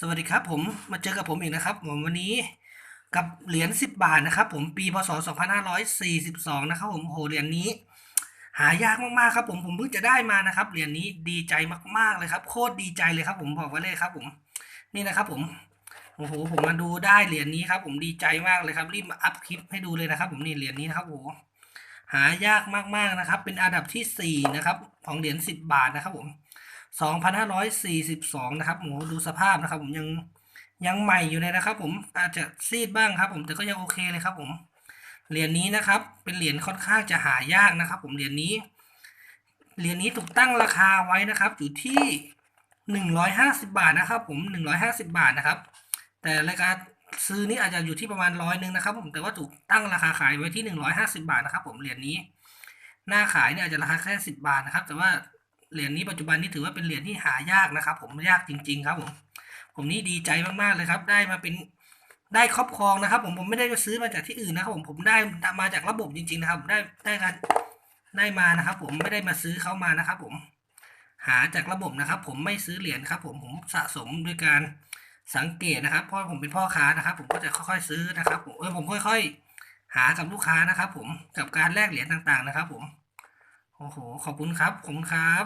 สวัสดีครับผมมาเจอกับผมอีกนะครับผมวันนี้กับเหรียญ10 บาทนะครับ ผมปีพศ 2542 นะครับ ผมโหเหรียญนี้ หายากมากๆครับ ผมผมเพิ่งจะได้มานะครับเหรียญนี้ดีใจมากๆเลยครับ โคตรดีใจเลยครับ ผมบอกไว้เลยครับ ผมนี่นะครับ ผมโอ้โหผมมาดูได้เหรียญนี้ครับ ผมดีใจมากเลยครับ รีบมาอัพคลิปให้ดูเลยนะครับ ผมนี่เหรียญนี้นะครับโอ้โหหายากมากๆนะครับ เป็นอันดับที่4นะครับของเหรียญ10 บาทนะครับ ผม 2,542 นะครับโหดูสภาพนะครับ ผมยังยังใหม่อยู่เลยนะครับ ผมอาจจะซีดบ้างครับ ผมแต่ก็ยังโอเคเลยครับ ผมเหรียญนี้นะครับ เป็นเหรียญค่อนข้างจะหายากนะครับ ผมเหรียญนี้เหรียญนี้ถูกตั้งราคาไว้นะครับ อยู่ที่150บาทนะครับ ผม150บาทนะครับ แต่รายการซื้อนี่อาจจะอยู่ที่ประมาณร้อยหนึ่งนะครับ ผมแต่ว่าถูกตั้งราคาขายไว้ที่150บาทนะครับ ผมเหรียญนี้ หน้าขายเนี่ยอาจจะราคาแค่10บาทนะครับ แต่ว่า เหรียญนี้ปัจจุบันนี้ถือว่าเป็นเหรียญที่หายากนะครับ ผมยากจริง ๆ ครับผม ผมนี่ดีใจมากๆเลยครับ ได้มาเป็นได้ครอบครองนะครับ ผมผมไม่ได้ไปซื้อมาจากที่อื่นนะครับ ผมผมได้มาจากระบบจริง ๆ นะครับได้ได้การได้มานะครับ ผมไม่ได้มาซื้อเขามานะครับ ผม หาจากระบบนะครับ ผมไม่ซื้อเหรียญครับ ผมผมสะสมด้วยการสังเกตนะครับเพราะผมเป็นพ่อค้านะครับ ผมก็จะค่อยๆซื้อนะครับ ผมเออผมค่อย ๆ หากับลูกค้านะครับ ผมกับการแลกเหรียญต่างๆนะครับ ผม โอ้โห ขอบคุณครับ ขอบคุณครับ